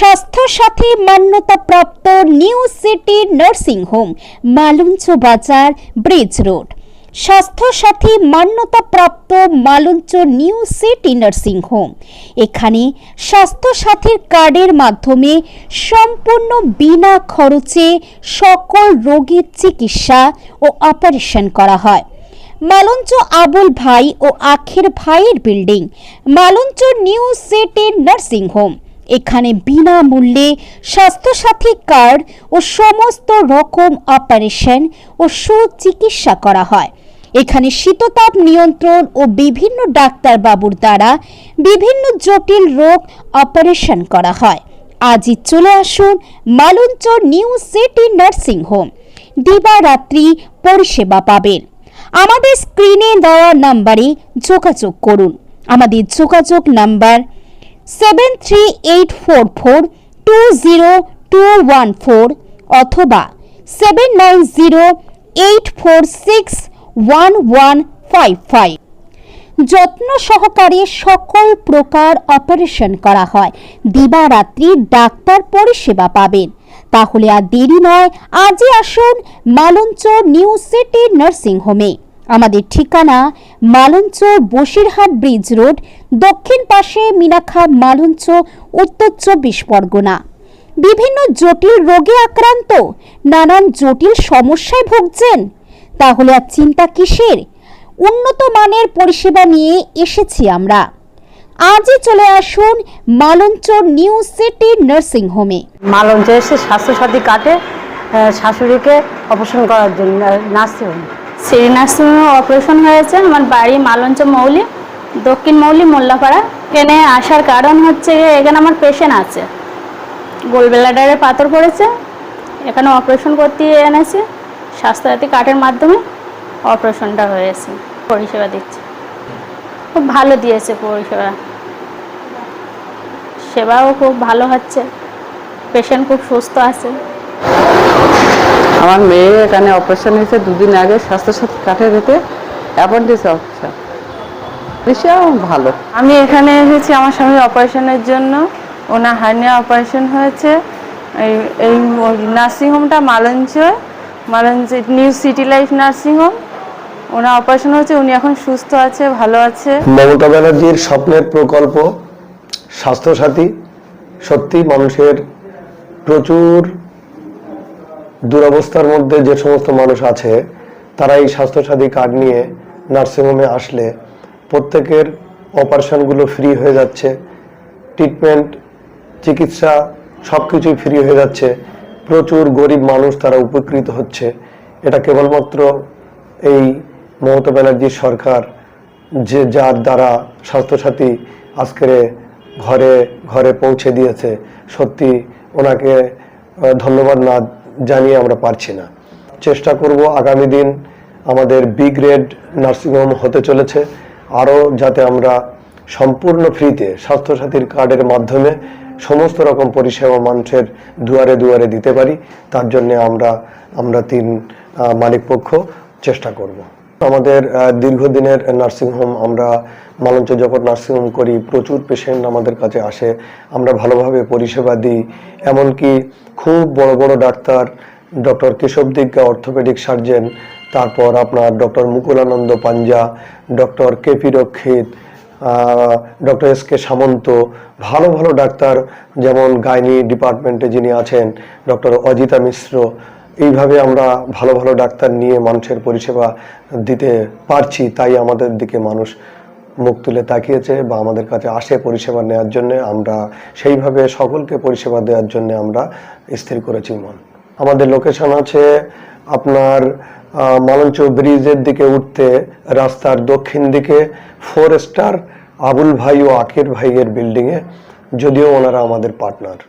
Swasthya Sathi মান্যতাপ্রাপ্ত new city nursing home, Malancha বাজার, bridge road. Swasthya Sathi মান্যতাপ্রাপ্ত Malancha new city nursing home. এখানে স্বাস্থ্যসাথীর কার্ডের মাধ্যমে সম্পূর্ণ বিনা খরচে সকল রোগীর চিকিৎসা ও অপারেশন করা হয়। মালঞ্চ আবুল ভাই ও আখের ভাইয়ের building, Malancha new city nursing home. এখানে বিনামূল্যে স্বাস্থ্যসাথী কার্ড ও সমস্ত রকম অপারেশন ও সুচিকিৎসা করা হয়। এখানে শীততাপ নিয়ন্ত্রণ ও বিভিন্ন ডাক্তারবাবুর দ্বারা বিভিন্ন জটিল রোগ অপারেশন করা হয়। আজই চলে আসুন Malancha new city nursing home. দিবারাত্রি পরিষেবা পাবেন। আমাদের স্ক্রিনে দেওয়া নাম্বারে যোগাযোগ করুন। আমাদের যোগাযোগ number seven three eight four four two zero two one four অথবা seven nine zero eight four six one one five five যত্ন সহকারে সকল প্রকার অপারেশন করা হয়। দিবারাত্রি ডাক্তার পরিষেবা পাবেন। তাহলে আর দেরি নয়, আজই আসুন মালঞ্চ নিউ সিটি নার্সিং হোমে। আমাদের ঠিকানা মালঞ্চ বসিরহাট ব্রিজ রোড, দক্ষিণ পাশে মিনাখা মালঞ্চ, উত্তর চব্বিশ পরগনা। বিভিন্ন জটিল রোগে আক্রান্ত, নানান জটিল সমস্যায় ভুগছেন। তাহলে আর চিন্তা কিসের? উন্নত মানের পরিষেবা নিয়ে এসেছি আমরা। আজই চলে আসুন মালঞ্চ নিউ সিটি নার্সিং হোমে। মালঞ্চে এসে স্বাস্থ্যসাথী কাটে শাশুড়িকে অপারেশন করার জন্য নার্সিং হোম। শ্রী অপারেশন হয়েছে। আমার বাড়ি মালঞ্চ মৌলি, দক্ষিণ মৌলি, মোল্লাপাড়া। এখানে আসার কারণ হচ্ছে এখানে আমার পেশেন্ট আছে। গোলবেলাডারে পাথর পড়েছে। এখানে অপারেশন করতে এনেছে। স্বাস্থ্যসাথী কার্ডের মাধ্যমে অপারেশনটা হয়েছে। পরিষেবা দিচ্ছে। খুব ভালো দিয়েছে পরিষেবা। সেবাও খুব ভালো হচ্ছে। পেশেন্ট খুব সুস্থ আছে। আমার মেয়ে এখানে অপারেশন হয়েছে দুদিন আগে স্বাস্থ্যসাথী কাঠে রেখে অ্যাপেন্ডিক্স অপারেশন বিষয়ও ভালো। আমি এখানে এসেছি আমার স্বামীর অপারেশনের জন্য। ওনার হার্নিয়া অপারেশন হয়েছে। এই এই নার্সিংহোমটা Malancha. Malancha new city life nursing home ওনার অপারেশন হয়েছে উনি এখন সুস্থ আছে ভালো আছে। মমতা ব্যানার্জির স্বপ্নের প্রকল্প স্বাস্থ্যসাথী সত্যি মানুষের প্রচুর দুরবস্থার মধ্যে যে সমস্ত মানুষ আছে তারা এই স্বাস্থ্যসাথী কার্ড নিয়ে নার্সিংহোমে আসলে প্রত্যেকের অপারেশনগুলো ফ্রি হয়ে যাচ্ছে, ট্রিটমেন্ট, চিকিৎসা সব কিছুই ফ্রি হয়ে যাচ্ছে, প্রচুর গরিব মানুষ তারা উপকৃত হচ্ছে। এটা কেবলমাত্র এই মমতা ব্যানার্জির সরকার যে যার দ্বারা স্বাস্থ্যসাথী আজকের ঘরে ঘরে পৌঁছে দিয়েছে। সত্যি ওনাকে ধন্যবাদ না জানিয়ে আমরা পারছি না। চেষ্টা করব আগামী দিন আমাদের বি গ্রেড নার্সিংহোম হতে চলেছে। আরও যাতে আমরা সম্পূর্ণ ফ্রিতে স্বাস্থ্যসাথীর কার্ডের মাধ্যমে সমস্ত রকম পরিষেবা মানুষের দুয়ারে দুয়ারে দিতে পারি, তার জন্য আমরা আমরা তিন মালিক মালিকপক্ষ চেষ্টা করব। আমাদের দীর্ঘদিনের নার্সিংহোম আমরা মালঞ্চ যখন নার্সিংহোম করি, প্রচুর পেশেন্ট আমাদের কাছে আসে, আমরা ভালোভাবে পরিষেবা দিই। এমনকি খুব বড় বড় ডাক্তার, ডক্টর কেশব অর্থোপেডিক সার্জেন তারপর আপনার doctor Mukulananda Panja, doctor KP Rakshit doctor S K Samanta, ভালো ভালো ডাক্তার, যেমন গাইনি ডিপার্টমেন্টে যিনি আছেন, ডক্টর অজিতা মিশ্র এইভাবে আমরা ভালো ভালো ডাক্তার নিয়ে মানুষের পরিষেবা দিতে পারছি, তাই আমাদের দিকে মানুষ মুখ তুলে তাকিয়েছে বা আমাদের কাছে আসে পরিষেবা নেওয়ার জন্য। আমরা সেইভাবে সকলকে পরিষেবা দেওয়ার জন্য আমরা স্থির করেছি মন। আমাদের লোকেশন আছে আপনার মালঞ্চ ব্রিজের দিকে উঠতে রাস্তার দক্ষিণ দিকে ফোর স্টার আবুল ভাই ও আকির ভাইয়ের বিল্ডিংয়ে যদিও ওনারা আমাদের পার্টনার